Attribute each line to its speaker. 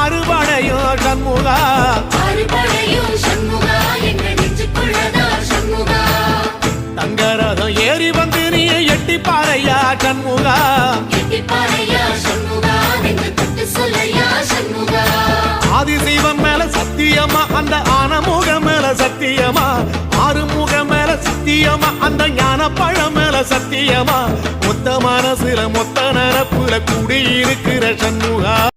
Speaker 1: அறுபடையோ சண்முகா.
Speaker 2: அறுபடையும் சண்முகா
Speaker 1: தங்கரதம் ஏறி வந்து நீ எட்டி பாறையா
Speaker 2: சண்முகா
Speaker 1: ஆதிசைவம் மேல சத்தியமா அந்த ஆனமுகம் மேல சத்தியமா? ஆறுமுகம் மேல சத்தியமா அந்த ஞான பழம் மேல சத்தியமா? மொத்த மனசுல மொத்த நரப்புல குடியிருக்கிற சண்முகா.